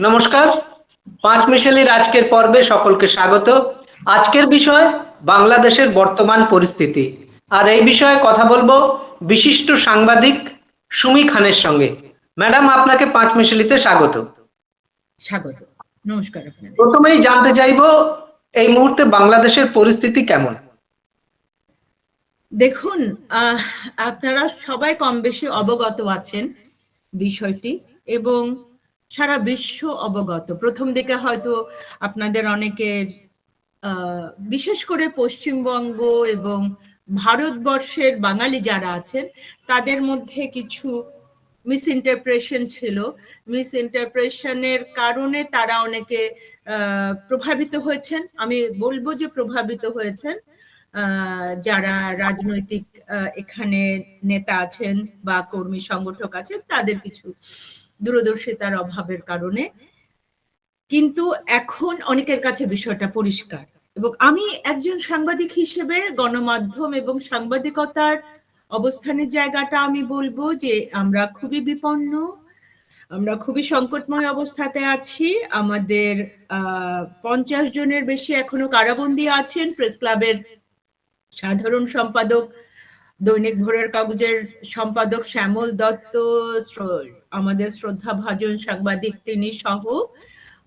নমস্কার। পাঁচ মিশেলির আজকের পর্বে সকলকে স্বাগত। আজকের বিষয় বাংলাদেশের বর্তমান পরিস্থিতি। আর এই বিষয়ে কথা বলব বিশিষ্ট সাংবাদিক সুমি খানের সঙ্গে। ম্যাডাম আপনাকে পাঁচ মিশেলিতে স্বাগত। স্বাগত। নমস্কার প্রথমেই জানতে চাইব এই মুহূর্তে বাংলাদেশের পরিস্থিতি কেমন? দেখুন আহ, আপনারা সবাই কম বেশি অবগত আছেন বিষয়টি এবং সারা বিশ্ব অবগত। প্রথম দিকে হয়তো আপনাদের অনেকের বিশেষ করে পশ্চিমবঙ্গ এবং ভারতবর্ষের বাঙালি যারা আছেন, তাদের মধ্যে কিছু মিস ইন্টারপ্রেশন ছিল। মিস ইন্টারপ্রেশনের কারণে তারা অনেকে প্রভাবিত হয়েছেন। আমি বলব যে প্রভাবিত হয়েছেন যারা রাজনৈতিক এখানে নেতা আছেন বা কর্মী সংগঠক আছেন, তাদের কিছু দূরদর্শিতার অভাবের কারণে। কিন্তু এখন অনেকের কাছে বিষয়টা পরিষ্কার। এবং আমি একজন সাংবাদিক হিসেবে গণমাধ্যম এবং সাংবাদিকতার অবস্থানের জায়গাটা আমি বলব যে, আমরা খুবই বিপন্ন, আমরা খুবই সংকটময় অবস্থাতে আছি। আমাদের পঞ্চাশ জনের বেশি এখনও কারাবন্দী আছেন। প্রেস ক্লাবের সাধারণ সম্পাদক দৈনিক ভোরের কাগজের সম্পাদক শ্যামল দত্ত আমাদের শ্রদ্ধা ভাজন সাংবাদিক তিনি সহ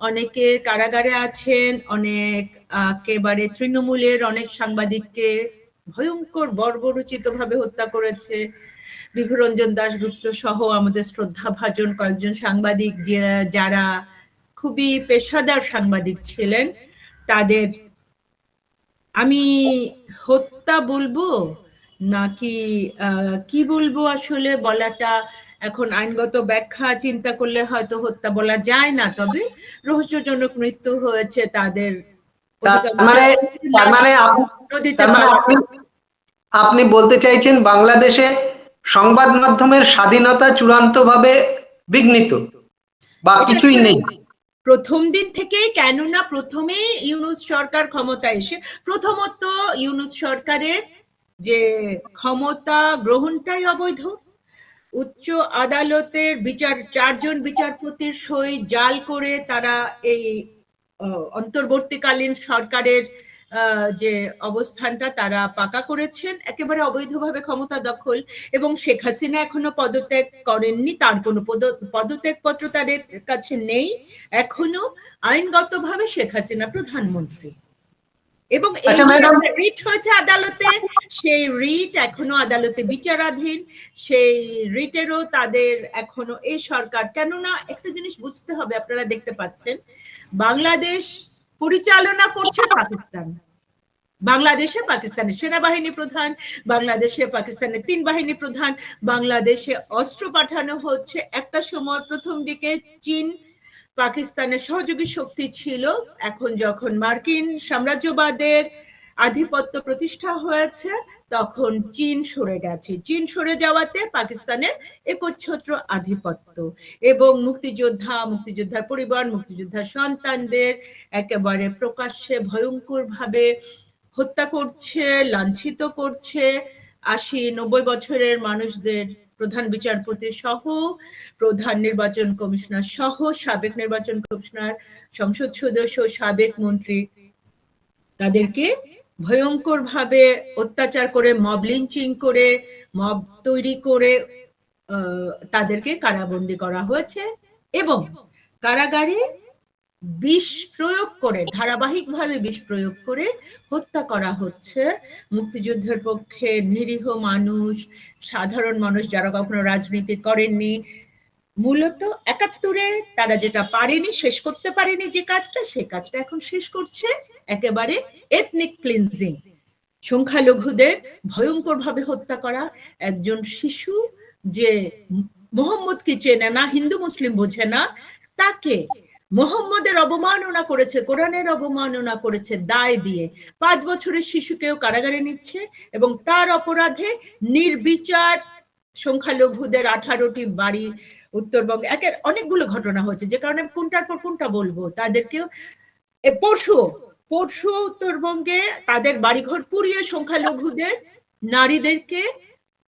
অনেকে কারাগারে আছেন, অনেক, একেবারে তৃণমূলের অনেক সাংবাদিককে ভয়ঙ্কর বর্বরচিত ভাবে হত্যা করেছে বিভুরঞ্জন দাশগুপ্ত সহ আমাদের শ্রদ্ধা ভাজন কয়েকজন সাংবাদিক যারা খুবই পেশাদার সাংবাদিক ছিলেন, তাদের আমি হত্যা বলব? নাকি আহ, কি বলব আসলে বলাটা? এখন আইনগত ব্যাখ্যা চিন্তা করলে হয়তো হত্যা বলা যায় না তবে রহস্যজনক মৃত্যু হয়েছে তাদের মানে মানে মানে আপনি বলতে চাইছেন বাংলাদেশে সংবাদ মাধ্যমের স্বাধীনতা চূড়ান্তভাবে বিঘ্নিত বা কিছুই নেই? প্রথম দিন থেকেই কেননা প্রথমে ইউনুস সরকার ক্ষমতা এসে প্রথমত ইউনুস সরকারের যে ক্ষমতা গ্রহণটাই অবৈধ। উচ্চ আদালতের বিচার, চারজন বিচারপতির সই জাল করে তারা এই অন্তর্বর্তীকালীন সরকারের যে অবস্থানটা তারা পাকা করেছেন, একেবারে অবৈধভাবে ক্ষমতা দখল এবং শেখ হাসিনা এখনও পদত্যাগ করেননি, তার কোনো পদ- পদত্যাগ পত্র তাদের কাছে নেই। এখনও আইনগতভাবে শেখ হাসিনা প্রধানমন্ত্রী। এবং আচ্ছা। রিট হয়েছে আদালতে। সেই রিট এখনও আদালতে বিচারাধীন। সেই রিটেরও তাদের এখনও এই সরকার। কেননা একটা জিনিস বুঝতে হবে আপনারা দেখতে পাচ্ছেন বাংলাদেশ পরিচালনা করছে পাকিস্তান। বাংলাদেশে পাকিস্তানের সেনাবাহিনী প্রধান বাংলাদেশে পাকিস্তানের তিন বাহিনী প্রধান বাংলাদেশে অস্ত্র পাঠানো হচ্ছে একটা সময় প্রথম দিকে চীন পাকিস্তানের সহযোগী শক্তি ছিল। এখন যখন মার্কিন সাম্রাজ্যবাদের আধিপত্য প্রতিষ্ঠা হয়েছে, তখন চীন সরে গেছে। চীন সরে যাওয়াতে পাকিস্তানের একচ্ছত্র আধিপত্য এবং মুক্তিযোদ্ধা, মুক্তিযোদ্ধার পরিবার, মুক্তিযোদ্ধার সন্তানদের একেবারে প্রকাশ্যে ভয়ঙ্কর ভাবে হত্যা করছে, লাঞ্ছিত করছে। আশি নব্বই বছরের মানুষদের প্রধান বিচারপতি সহ, প্রধান নির্বাচন কমিশনার সহ, সাবেক নির্বাচন কমিশনার, সংসদ সদস্য, সাবেক মন্ত্রী। তাদেরকে ভয়ঙ্কর ভাবে অত্যাচার করে মব লিঞ্চিং করে, মব তৈরি করে তাদেরকে কারাবন্দী করা হয়েছে এবং কারাগারে বিষ প্রয়োগ করে, ধারাবাহিকভাবে বিষ প্রয়োগ করে হত্যা করা হচ্ছে। মুক্তিযুদ্ধের পক্ষে নিরীহ মানুষ, সাধারণ মানুষ যারা কখনো রাজনীতি করেননি, মূলত একাত্তরে তারা যেটা পারেনি, শেষ করতে পারেনি যে কাজটা, সে কাজটা এখন শেষ করছে। একেবারে এথনিক ক্লিনজিং সংখ্যালঘুদের ভয়ঙ্কর ভাবে হত্যা করা। একজন শিশু যে মোহাম্মদকে চেনে না, হিন্দু, মুসলিম বোঝে না, তাকে মোহাম্মদের অবমাননা করেছে, কোরআনের অবমাননা করেছে দায় দিয়ে। পাঁচ বছরের শিশুকেও কারাগারে নিচ্ছে এবং তার অপরাধে নির্বিচার সংখ্যালঘুদের আঠারোটি বাড়ি উত্তরবঙ্গে। একের অনেকগুলো ঘটনা হয়েছে, যে কারণে কোনটার পর কোনটা বলব? তাদেরকেও পরশু পরশু উত্তরবঙ্গে তাদের বাড়িঘর পুড়িয়ে সংখ্যালঘুদের, নারীদেরকে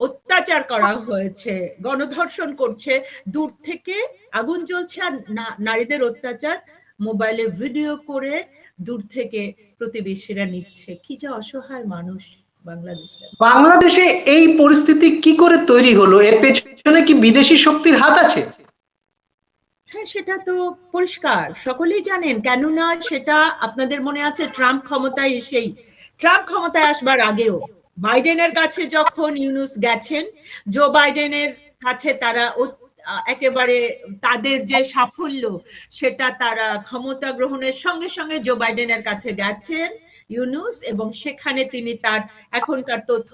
অত্যাচার করা হয়েছে গণধর্ষণ করছে দূর থেকে আগুন জ্বলছে আর নারীদের অত্যাচার। মোবাইলে ভিডিও করে দূর থেকে প্রতিবেশীরা নিচ্ছে। কি যে অসহায় মানুষ বাংলাদেশে বাংলাদেশে এই পরিস্থিতি কি করে তৈরি হলো? এর পেছনে কি বিদেশি শক্তির হাত আছে? হ্যাঁ সেটা তো পরিষ্কার। সকলেই জানেন কেননা সেটা আপনাদের মনে আছে? ট্রাম্প ক্ষমতায় এসেই। ট্রাম্প ক্ষমতায় আসবার আগেও বাইডেনের কাছে যখন ইউনুস গেছেন, জো বাইডেনের কাছে তারা একেবারে তাদের যে সাফল্য, সেটা তারা ক্ষমতা গ্রহণের সঙ্গে সঙ্গে জো বাইডেনের কাছে গেছেন ইউনুস এবং সেখানে তিনি তার এখনকার তথ্য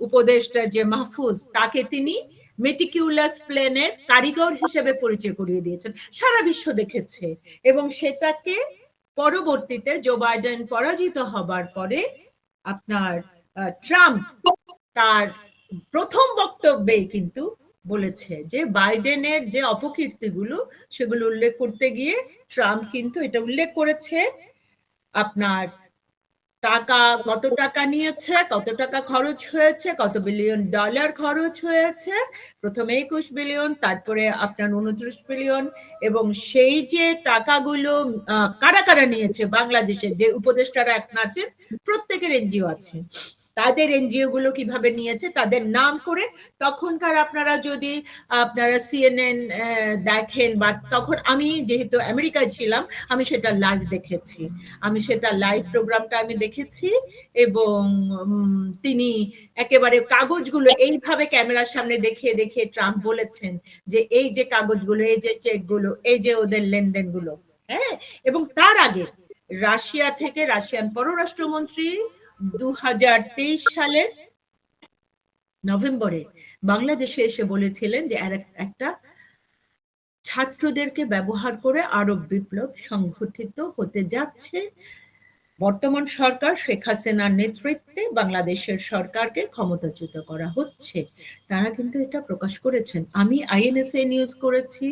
উপদেষ্টা যে মাহফুজ, তাকে তিনি মেটিকিউলাস প্লেনের কারিগর হিসেবে পরিচয় করিয়ে দিয়েছেন। সারা বিশ্ব দেখেছে এবং সেটাকে পরবর্তীতে জো বাইডেন পরাজিত হবার পরে আপনার ট্রাম্প তার প্রথম বক্তব্যে কিন্তু বলেছে যে বাইডেনের যে অপকীর্তিগুলো সেগুলো উল্লেখ করতে গিয়ে ট্রাম্প কিন্তু এটা উল্লেখ করেছে। আপনার টাকা, কত টাকা নিয়েছে, কত টাকা খরচ হয়েছে, কত বিলিয়ন ডলার খরচ হয়েছে, প্রথমে একুশ বিলিয়ন, তারপরে আপনার উনত্রিশ বিলিয়ন, এবং সেই যে টাকাগুলো কারা কারা নিয়েছে, বাংলাদেশের যে উপদেষ্টারা এখন আছেন, প্রত্যেকের এনজিও আছে। তাদের এনজিও গুলো কীভাবে নিয়েছে, তাদের নাম করে তখনকার আপনারা যদি আপনারা সিএনএন দেখেন বা তখন আমি যেহেতু আমেরিকায় ছিলাম, আমি সেটা লাইভ দেখেছি। আমি সেটা লাইভ প্রোগ্রামটা আমি দেখেছি এবং তিনি একেবারে কাগজগুলো এইভাবে ক্যামেরার সামনে দেখিয়ে দেখিয়ে ট্রাম্প বলেছেন যে এই যে কাগজগুলো, এই যে চেকগুলো এই যে ওদের লেনদেনগুলো হ্যাঁ? এবং তার আগে রাশিয়া থেকে রাশিয়ান পররাষ্ট্রমন্ত্রী দু হাজার তেইশ সালের নভেম্বরে বাংলাদেশে এসে বলেছিলেন যে একটা ছাত্রদেরকে ব্যবহার করে আরব বিপ্লব সংঘটিত হতে যাচ্ছে। বর্তমান সরকার শেখ হাসিনার নেতৃত্বে বাংলাদেশের সরকারকে ক্ষমতাচ্যুত করা হচ্ছে। তারা কিন্তু এটা প্রকাশ করেছেন। আমি আইএনএসএ নিউজ করেছি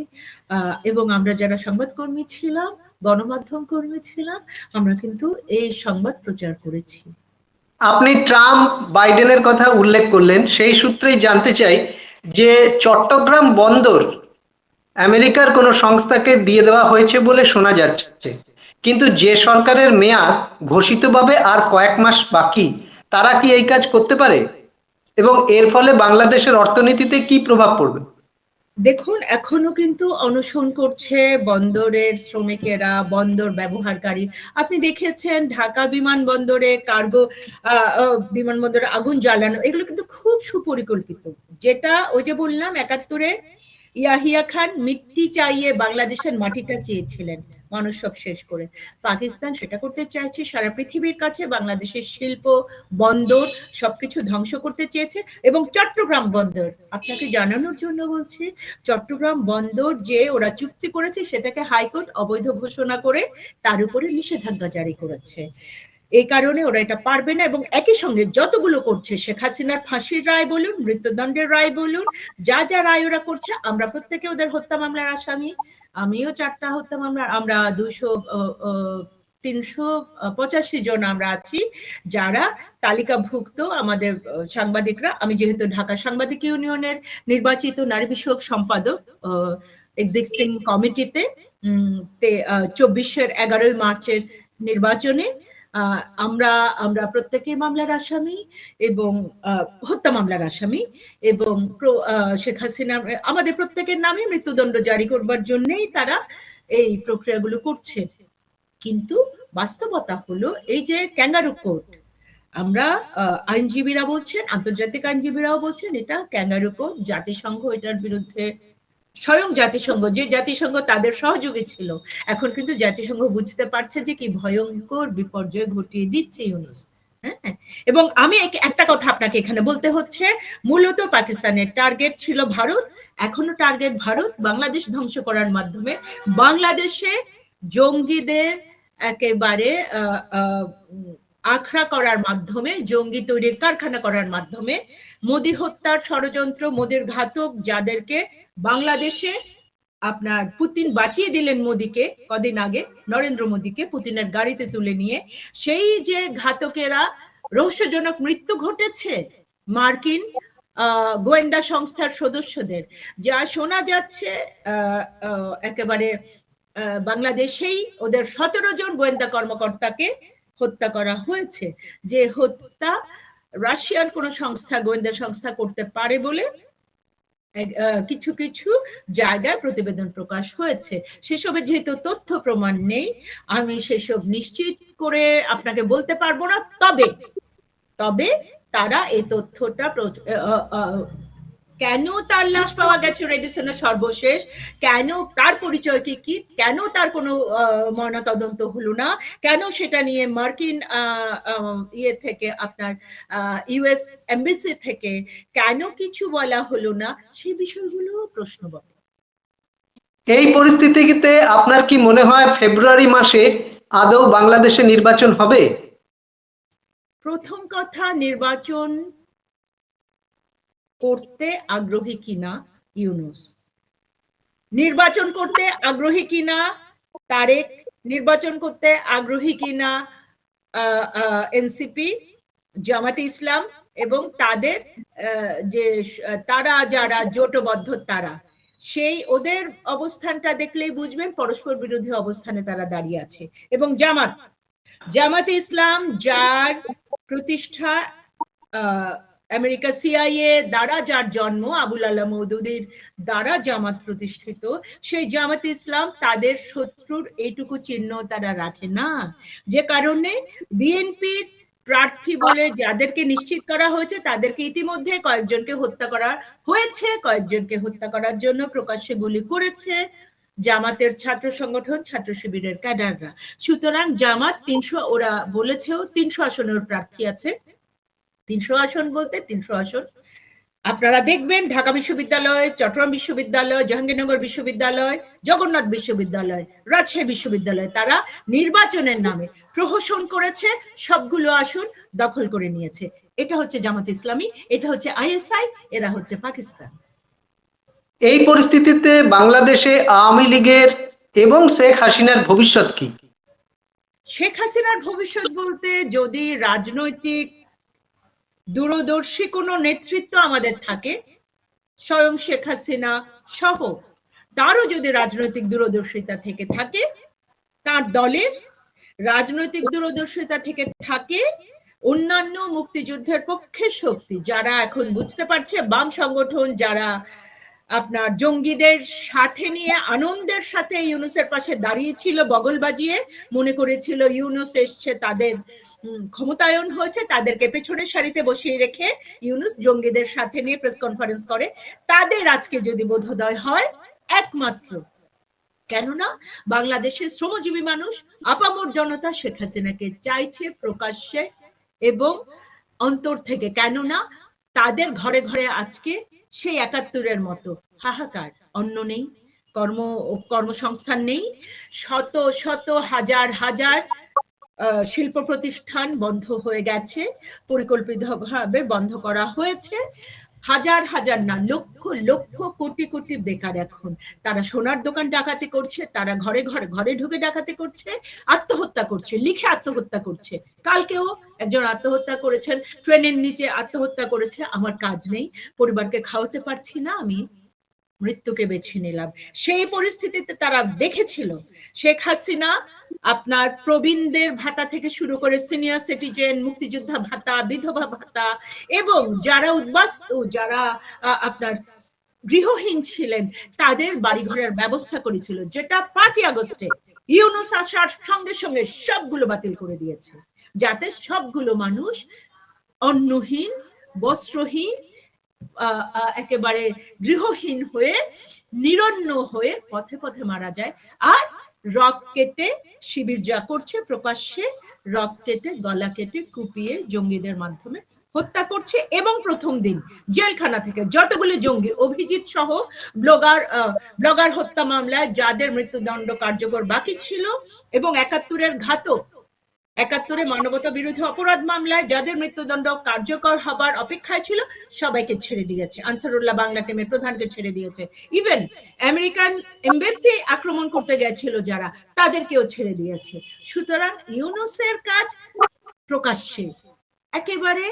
এবং আমরা যারা সংবাদকর্মী ছিলাম, গণমাধ্যম কর্মী ছিলাম, আমরা কিন্তু এই সংবাদ প্রচার করেছি। আপনি ট্রাম্প বাইডেনের কথা উল্লেখ করলেন, সেই সূত্রেই জানতে চাই যে চট্টগ্রাম বন্দর আমেরিকার কোনো সংস্থাকে দিয়ে দেওয়া হয়েছে বলে শোনা যাচ্ছে। কিন্তু যে সরকারের মেয়াদ ঘোষিতভাবে আর কয়েক মাস বাকি, তারা কি এই কাজ করতে পারে? এবং এর ফলে বাংলাদেশের অর্থনীতিতে কি প্রভাব পড়বে? দেখুন, এখনও কিন্তু অনশন করছে বন্দরের শ্রমিকেরা, বন্দর ব্যবহারকারী। আপনি দেখেছেন ঢাকা বিমানবন্দরে কার্গো বিমানবন্দরে আগুন জ্বালানো, এগুলো কিন্তু খুব সুপরিকল্পিত। যেটা ওই যে বললাম, একাত্তরে ইয়াহিয়া খান মিট্টি চাইয়ে বাংলাদেশের মাটিটা চেয়েছিলেন। মানুষ সব শেষ করে। পাকিস্তান সেটা করতে চাইছে, সারা পৃথিবীর কাছে বাংলাদেশের শিল্প বন্দর সবকিছু ধ্বংস করতে চেয়েছে এবং চট্টগ্রাম বন্দর। আপনাকে জানানোর জন্য বলছি, চট্টগ্রাম বন্দর যে ওরা চুক্তি করেছে সেটাকে হাইকোর্ট অবৈধ ঘোষণা করে তার উপরে নিষেধাজ্ঞা জারি করেছে। এই কারণে ওরা এটা পারবে না এবং একই সঙ্গে যতগুলো করছে, শেখ হাসিনার ফাঁসির রায় বলুন, মৃত্যুদণ্ডের রায় বলুন, যা যা রায় ওরা করছে, আমরা প্রত্যেকে ওদের হত্যা মামলার আসামি, আমিও চারটা হত্যা মামলা, আমরা দুইশো তিনশো পঁচাশি জন আমরা আছি, যারা তালিকাভুক্ত আমাদের সাংবাদিকরা। আমি যেহেতু ঢাকা সাংবাদিক ইউনিয়নের নির্বাচিত নারী বিষয়ক সম্পাদক এক্সিস্টিং কমিটিতে চব্বিশের এগারোই মার্চের নির্বাচনে আমরা আমরা প্রত্যেকে মামলার আসামি এবং হত্যা মামলার আসামি এবং শেখ হাসিনা, আমাদের প্রত্যেকের নামে মৃত্যুদণ্ড জারি করবার জন্যেই তারা এই প্রক্রিয়াগুলো করছে। কিন্তু বাস্তবতা হলো এই যে ক্যাঙ্গারু কোর্ট, আমরা আইনজীবীরা বলছেন, আন্তর্জাতিক আইনজীবীরাও বলছেন এটা ক্যাঙ্গারু কোর্ট, জাতিসংঘ এটার বিরুদ্ধে স্বয়ং জাতিসংঘ, যে জাতিসংঘ তাদের সহযোগী ছিল। এখন কিন্তু জাতিসংঘ বুঝতে পারছে যে কি ভয়ঙ্কর বিপর্যয় ঘটিয়ে দিচ্ছে ইউনুস। হ্যাঁ? এবং আমি এক- একটা কথা আপনাকে এখানে বলতে হচ্ছে, মূলত পাকিস্তানের টার্গেট ছিল ভারত, এখনও টার্গেট ভারত, বাংলাদেশ ধ্বংস করার মাধ্যমে। বাংলাদেশে জঙ্গিদের একেবারে আখড়া করার মাধ্যমে, জঙ্গি তৈরির কারখানা করার মাধ্যমে, মোদি হত্যার ষড়যন্ত্র, মোদির ঘাতক যাদেরকে বাংলাদেশে আপনার পুতিন বাঁচিয়ে দিলেন মোদিকে কদিন আগে, নরেন্দ্র মোদিকে পুতিনের গাড়িতে তুলে নিয়ে, সেই যে ঘাতকেরা রহস্যজনক মৃত্যু ঘটেছে মার্কিন গোয়েন্দা সংস্থার সদস্যদের, যা শোনা যাচ্ছে একেবারে বাংলাদেশেই ওদের সতেরো জন গোয়েন্দা কর্মকর্তাকে হত্যা করা হয়েছে যে হত্যা রাশিয়ার কোনো সংস্থা, গোয়েন্দা সংস্থা করতে পারে বলে কিছু কিছু জায়গায় প্রতিবেদন প্রকাশ হয়েছে। সেসবের যেহেতু তথ্য প্রমাণ নেই, আমি সেসব নিশ্চিত করে আপনাকে বলতে পারব না। তবে তবে তারা এই তথ্যটা কেন তার লাশ পাওয়া গেছে রেডিসনের সর্বশেষ? কেন তার পরিচয় কি? কি? কেন তার কোনো ময়নাতদন্ত হলো না? কেন সেটা নিয়ে মার্কিন ইয়ে থেকে আপনার ইউএস এমবিসি থেকে কেন কিছু বলা হলো না? সেই বিষয়গুলো প্রশ্নবোধ এই পরিস্থিতিতে আপনার কি মনে হয় ফেব্রুয়ারি মাসে আদৌ বাংলাদেশে নির্বাচন হবে? প্রথম কথা নির্বাচন করতে আগ্রহী কিনা ইউনুস? নির্বাচন করতে আগ্রহী কিনা তারেক? নির্বাচন করতে আগ্রহী কিনা এনসিপি, জামাতে ইসলাম এবং তাদের যে তারা যারা জোটবদ্ধ তারা, সেই ওদের অবস্থানটা দেখলেই বুঝবেন পরস্পর বিরোধী অবস্থানে তারা দাঁড়িয়ে আছে। এবং জামাত, জামাতে ইসলাম যার প্রতিষ্ঠা আমেরিকা সিআইএ দ্বারা, যার জন্ম আবুল আল্লাহ মৌদুদির দ্বারা জামাত প্রতিষ্ঠিত, সেই জামাত ইসলাম তাদের শত্রুর এইটুকু চিহ্ন তারা রাখে না। যে কারণে বিএনপির প্রার্থী বলে যাদেরকে নিশ্চিত করা হয়েছে, তাদেরকে ইতিমধ্যে কয়েকজনকে হত্যা করা হয়েছে। কয়েকজনকে হত্যা করার জন্য প্রকাশ্যে গুলি করেছে জামাতের ছাত্র সংগঠন, ছাত্র শিবিরের ক্যাডাররা। সুতরাং জামাত তিনশো, ওরা বলেছেও তিনশো আসনের প্রার্থী আছে। তিনশো আসন বলতে তিনশো আসন। আপনারা দেখবেন ঢাকা বিশ্ববিদ্যালয় চট্টগ্রাম বিশ্ববিদ্যালয় জাহাঙ্গীরনগর বিশ্ববিদ্যালয় জগন্নাথ বিশ্ববিদ্যালয় রাজশাহী বিশ্ববিদ্যালয় তারা নির্বাচনের নামে প্রহসন করেছে সবগুলো আসন দখল করে নিয়েছে। এটা হচ্ছে জামাত ইসলামী এটা হচ্ছে আইএসআই এরা হচ্ছে পাকিস্তান। এই পরিস্থিতিতে বাংলাদেশে আওয়ামী লীগের এবং শেখ হাসিনার ভবিষ্যৎ কি? শেখ হাসিনার ভবিষ্যৎ বলতে যদি রাজনৈতিক দূরদর্শী কোনো নেতৃত্ব আমাদের থাকে? স্বয়ং শেখ হাসিনা সহ তারও যদি রাজনৈতিক দূরদর্শিতা থেকে থাকে, তার দলের রাজনৈতিক দূরদর্শিতা থেকে থাকে অন্যান্য মুক্তিযুদ্ধের পক্ষে শক্তি, যারা এখন বুঝতে পারছে বাম সংগঠন, যারা আপনার জঙ্গিদের সাথে নিয়ে, আনন্দের সাথে ইউনুসের পাশে দাঁড়িয়েছিল, বগল বাজিয়ে মনে করেছিল ইউনুস এসছে, তাদের ক্ষমতায়ন হয়েছে, তাদেরকে পেছনের সারিতে বসিয়ে রেখে ইউনুস জঙ্গিদের সাথে নিয়ে প্রেস কনফারেন্স করে। তাদের আজকে যদি বোধোদয় হয়, একমাত্র। কেননা, বাংলাদেশের শ্রমজীবী মানুষ, আপামর জনতা শেখ হাসিনাকে চাইছে, প্রকাশ্যে এবং অন্তর থেকে। কেননা, তাদের ঘরে ঘরে আজকে সেই একাত্তরের মতো। হাহাকার অন্য নেই, কর্ম, কর্মসংস্থান নেই। শত শত হাজার হাজার শিল্প প্রতিষ্ঠান বন্ধ হয়ে গেছে, পরিকল্পিতভাবে বন্ধ করা হয়েছে। হাজার হাজার না, লক্ষ লক্ষ কোটি কোটি বেকার এখন। তারা সোনার দোকান ডাকাতি করছে, তারা ঘরে ঘরে ঘরে ঢুকে ডাকাতি করছে, আত্মহত্যা করছে, লিখে আত্মহত্যা করছে। কালকেও একজন আত্মহত্যা করেছেন, ট্রেনের নিচে আত্মহত্যা করেছে, আমার কাজ নেই, পরিবারকে খাওয়াতে পারছি না আমি। মৃত্যুকে বেছে নিলাম। সেই পরিস্থিতিতে তারা দেখেছিল, শেখ হাসিনা আপনার প্রবীণদের ভাতা থেকে শুরু করে সিনিয়র সিটিজেন মুক্তিযোদ্ধা ভাতা, বিধবা ভাতা এবং যারা উদ্বাস্তু, যারা আপনার গৃহহীন ছিলেন, তাদের বাড়িঘরের ব্যবস্থা করেছিল, যেটা পাঁচই আগস্টে ইউনুস আসার সঙ্গে সঙ্গে সবগুলো বাতিল করে দিয়েছে। যাতে সবগুলো মানুষ অন্নহীন, বস্ত্রহীন একেবারে গৃহহীন হয়ে, নিরন্ন হয়ে পথে পথে মারা যায়। আর রক কেটে শিবির যা করছে, প্রকাশ্যে রক কেটে, গলা কেটে কুপিয়ে জঙ্গিদের মাধ্যমে হত্যা করছে। এবং প্রথম দিন জেলখানা থেকে যতগুলো জঙ্গি, অভিজিৎ সহ ব্লগার ব্লগার হত্যা মামলায় যাদের মৃত্যুদণ্ড কার্যকর বাকি ছিল এবং একাত্তরের ঘাতক একাত্তরে মানবতা বিরোধী অপরাধ মামলায় যাদের মৃত্যুদণ্ড কার্যকর হবার অপেক্ষায় ছিল, সবাইকে ছেড়ে দিয়েছে। আনসারুল্লাহ বাংলা টিমের প্রধানকে ছেড়ে দিয়েছে। ইভেন আমেরিকান এমবেসি আক্রমণ করতে গেছিল যারা, তাদেরকেও ছেড়ে দিয়েছে। সুতরাং ইউনুসের কাজ প্রকাশ্যে। একেবারে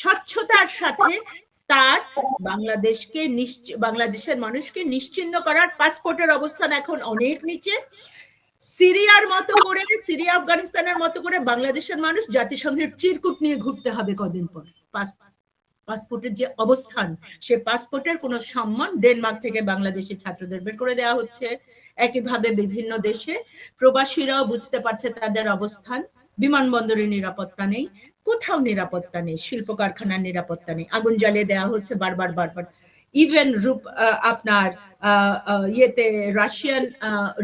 স্বচ্ছতার সাথে তার বাংলাদেশকে বাংলাদেশের মানুষকে নিশ্চিন্ন করার পাসপোর্টের অবস্থান এখন অনেক নিচে। সিরিয়ার মতো করে, সিরিয়া, আফগানিস্তানের মতো করে বাংলাদেশের মানুষ জাতিসংঘের চিরকুট নিয়ে ঘুরতে হবে কদিন পর। পাসপোর্টের যে অবস্থান, সে পাসপোর্টের কোনো সম্মান ডেনমার্ক থেকে বাংলাদেশি ছাত্রদের বের করে দেওয়া হচ্ছে। একইভাবে বিভিন্ন দেশে প্রবাসীরাও বুঝতে পারছে তাদের অবস্থান। বিমানবন্দরের নিরাপত্তা নেই, কোথাও নিরাপত্তা নেই শিল্প কারখানার নিরাপত্তা নেই। আগুন জ্বালিয়ে দেওয়া হচ্ছে বারবার বারবার। ইভেন রূপ আপনার ইয়েতে রাশিয়ান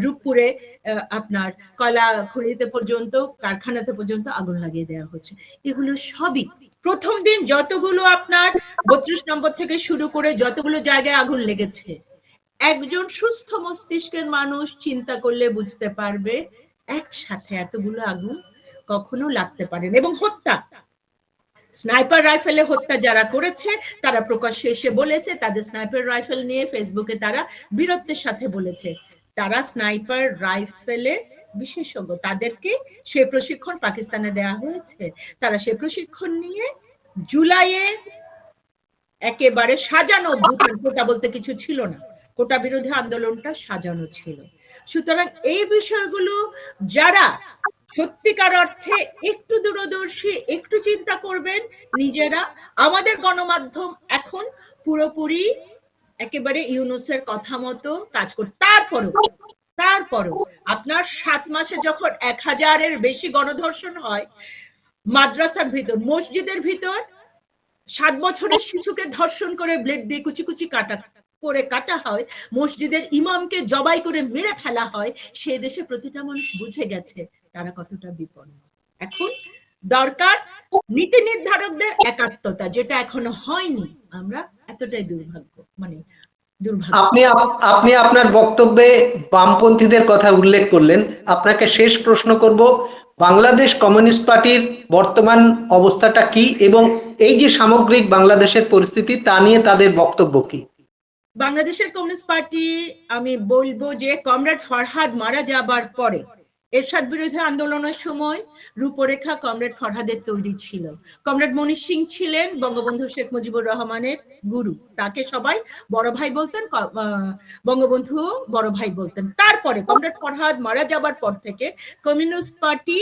রূপপুরে আপনার কয়লা খনিতে পর্যন্ত, কারখানাতে পর্যন্ত আগুন লাগিয়ে দেওয়া হচ্ছে এগুলো সবই প্রথম দিন যতগুলো আপনার বত্রিশ নম্বর থেকে শুরু করে যতগুলো জায়গায় আগুন লেগেছে, একজন সুস্থ মস্তিষ্কের মানুষ চিন্তা করলে বুঝতে পারবে, একসাথে এতগুলো আগুন কখনো লাগতে পারে না। এবং হত্যা স্নাইপার রাইফেলে হত্যা যারা করেছে, তারা প্রকাশ্যে এসে বলেছে, তাদের স্নাইপার রাইফেল নিয়ে ফেসবুকে তারা বীরত্বের সাথে বলেছে। তারা স্নাইপার রাইফেলে বিশেষজ্ঞ, তাদেরকে সে প্রশিক্ষণ পাকিস্তানে দেওয়া হয়েছে। তারা সে প্রশিক্ষণ নিয়ে জুলাইয়ে একেবারে সাজানো বলতে কিছু ছিল না। কোটা বিরোধী আন্দোলনটা সাজানো ছিল। সুতরাং এই বিষয়গুলো যারা সত্যিকার অর্থে একটু দূরদর্শী, একটু চিন্তা করবেন, নিজেরা আমাদের গণমাধ্যম এখন পুরোপুরি একেবারে ইউনুসের কথা মতো কাজ করে, তারপরও তারপরও আপনার সাত মাসে যখন এক হাজারের বেশি গণধর্ষণ হয়, মাদ্রাসার ভিতর, মসজিদের ভিতর, সাত বছরের শিশুকে ধর্ষণ করে ব্লেড দিয়ে কুচি কুচি কাটা করে কাটা হয়, মসজিদের ইমামকে জবাই করে মেরে ফেলা হয়, সে দেশে প্রতিটা মানুষ বুঝে গেছে তারা কতটা বিপন্ন। এখন দরকার নীতি নির্ধারকদের একাত্মতা, যেটা এখনও হয়নি। আমরা এতটাই দুর্ভাগ্য মানে আপনি আপনি আপনার বক্তব্যে বামপন্থীদের কথা উল্লেখ করলেন। আপনাকে শেষ প্রশ্ন করব, বাংলাদেশ কমিউনিস্ট পার্টির বর্তমান অবস্থাটা কি এবং এই যে সামগ্রিক বাংলাদেশের পরিস্থিতি, তা নিয়ে তাদের বক্তব্য কি? বাংলাদেশের কমিউনিস্ট পার্টি, আমি বলব যে কমরেড ফরহাদ মারা যাবার পরে এরশাদ বিরোধী আন্দোলনের সময় রূপরেখা কমরেড ফরহাদের তৈরি ছিল। কমরেড মনীষ সিং ছিলেন বঙ্গবন্ধু শেখ মুজিবুর রহমানের গুরু। তাকে সবাই বড় ভাই বলতেন বঙ্গবন্ধু বড় ভাই বলতেন। তারপরে কমরেড ফরহাদ মারা যাবার পর থেকে communist party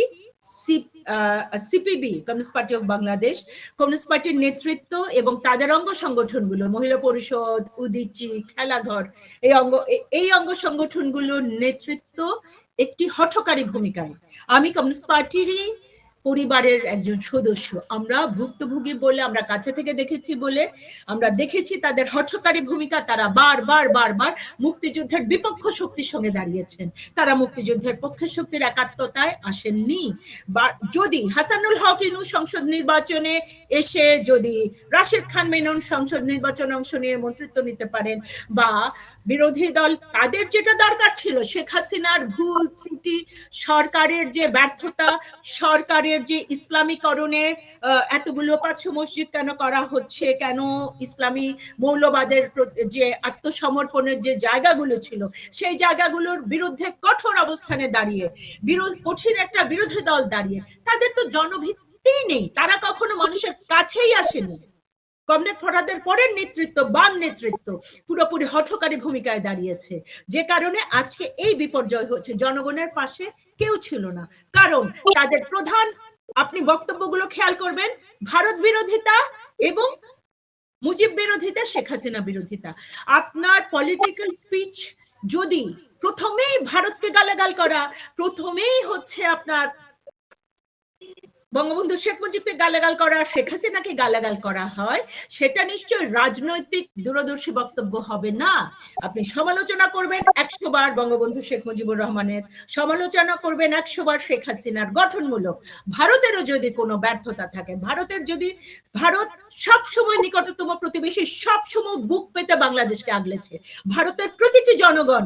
CPB communist party of Bangladesh communist পার্টির নেতৃত্ব এবং তাদের অঙ্গ সংগঠনগুলো, মহিলা পরিষদ, উদিচি, খেলাঘর, এই অঙ্গ এই অঙ্গ সংগঠনগুলোর নেতৃত্ব একটি হঠকারী ভূমিকায়। আমি কমিউনিস্ট পার্টিরই পরিবারের একজন সদস্য। আমরা ভুক্তভোগী বলে আমরা কাছে থেকে দেখেছি বলে আমরা দেখেছি তাদের হঠকারী ভূমিকা। তারা বারবার বারবার মুক্তিযুদ্ধের বিপক্ষ শক্তির সঙ্গে দাঁড়িয়েছেন। তারা মুক্তিযুদ্ধের পক্ষের শক্তির একাত্মতায় আসেননি। বা যদি হাসানুল হক ইনু সংসদ নির্বাচনে এসে যদি রাশেদ খান মেনন সংসদ নির্বাচনে অংশ নিয়ে মন্ত্রিত্ব নিতে পারেন বা বিরোধী দল তাদের যেটা দরকার ছিল, শেখ হাসিনার ভুল ত্রুটি, সরকারের যে ব্যর্থতা, সরকারের যে ইসলামীকরণে এতগুলো পাঁচ মসজিদ কেন করা হচ্ছে? কেন ইসলামী মৌলবাদের যে আত্মসমর্পণের যে জায়গাগুলো ছিল, সেই জায়গাগুলোর বিরুদ্ধে কঠোর অবস্থানে দাঁড়িয়ে, বিরোধ, কঠিন একটা বিরোধী দল দাঁড়িয়ে, তাদের তো জনভিত্তিই নেই। তারা কখনো মানুষের কাছেই আসেনি। কমরেড ফরাদের পরের নেতৃত্ব, বাম নেতৃত্ব পুরোপুরি হঠকারী ভূমিকায় দাঁড়িয়েছে। যে কারণে আজকে এই বিপর্যয় হচ্ছে। জনগণের পাশে কেউ ছিল না। কারণ তাদের প্রধান আপনি বক্তব্যগুলো খেয়াল করবেন। ভারত বিরোধিতা এবং মুজিব বিরোধিতা, শেখ হাসিনা বিরোধিতা। আপনার পলিটিক্যাল স্পিচ যদি প্রথমেই ভারতকে গালাগাল করা, প্রথমেই হচ্ছে আপনার বঙ্গবন্ধু শেখ মুজিবকে গালাগাল করা, শেখ হাসিনাকে গালাগাল করা হয়, সেটা নিশ্চয় রাজনৈতিক দূরদর্শী বক্তব্য হবে না। আপনি সমালোচনা করবেন একশো বার বঙ্গবন্ধু শেখ মুজিবুর রহমানের, সমালোচনা করবেন একশো বার শেখ হাসিনার গঠনমূলক। ভারতেরও যদি কোনো ব্যর্থতা থাকে, ভারতের যদি, ভারত সব সময় নিকটতম প্রতিবেশী সব সময় বুক পেতে বাংলাদেশকে আগলেছে। ভারতের প্রতিটি জনগণ,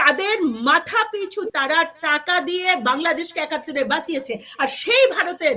তাদের মাথা পিছু তারা টাকা দিয়ে বাংলাদেশকে একাত্তরে বাঁচিয়েছে, আর সেই ভারতের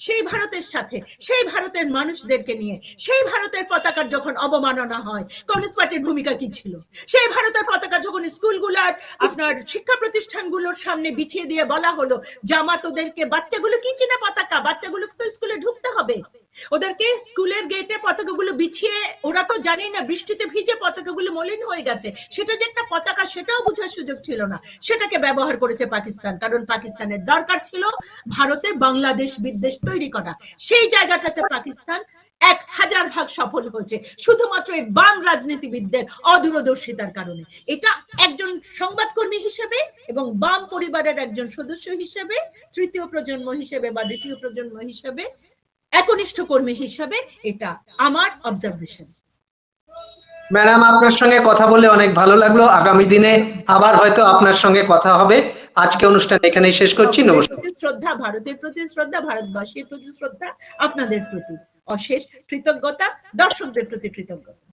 সেই ভারতের সাথে, সেই ভারতের মানুষদেরকে নিয়ে, সেই ভারতের পতাকার যখন অবমাননা হয়, কমিউনিস্ট পার্টির ভূমিকা কি ছিল? সেই ভারতের পতাকা যখন স্কুলগুলার আপনার শিক্ষা প্রতিষ্ঠানগুলোর সামনে বিছিয়ে দিয়ে বলা হলো, জামাত ওদেরকে, বাচ্চাগুলো কি চিনে পতাকা? বাচ্চাগুলো তো স্কুলে ঢুকতে হবে। ওদেরকে স্কুলের গেটে পতাকাগুলো বিছিয়ে, ওরা তো জানে না, বৃষ্টিতে ভিজে পতাকাগুলো মলিন হয়ে গেছে। সেটা যে একটা পতাকা, সেটাও বোঝার সুযোগ ছিল না। সেটাকে ব্যবহার করেছে পাকিস্তান। কারণ পাকিস্তানের দরকার ছিল ভারতে বাংলাদেশ বিদ্বেষ তৈরি করা। সেই জায়গাটাতে পাকিস্তান এক হাজার ভাগ সফল হয়েছে, শুধুমাত্র এই বাম রাজনীতিবিদদের অদূরদর্শিতার কারণে। এটা একজন সংবাদকর্মী হিসেবে এবং বাম পরিবারের একজন সদস্য হিসেবে, তৃতীয় প্রজন্ম হিসেবে বা দ্বিতীয় প্রজন্ম হিসেবে, একনিষ্ঠ কর্মী হিসেবে এটা আমার অবজারভেশন ম্যাডাম, আপনার সঙ্গে কথা বলে অনেক ভালো লাগল। আগামী দিনে আবার হয়তো আপনার সঙ্গে কথা হবে। আজকে অনুষ্ঠান এখানে শেষ করছি নমস্কার। শ্রদ্ধা ভারতের প্রতি শ্রদ্ধা ভারতবাসীর প্রতি শ্রদ্ধা আপনাদের প্রতি অশেষ কৃতজ্ঞতা দর্শকদের প্রতি কৃতজ্ঞতা।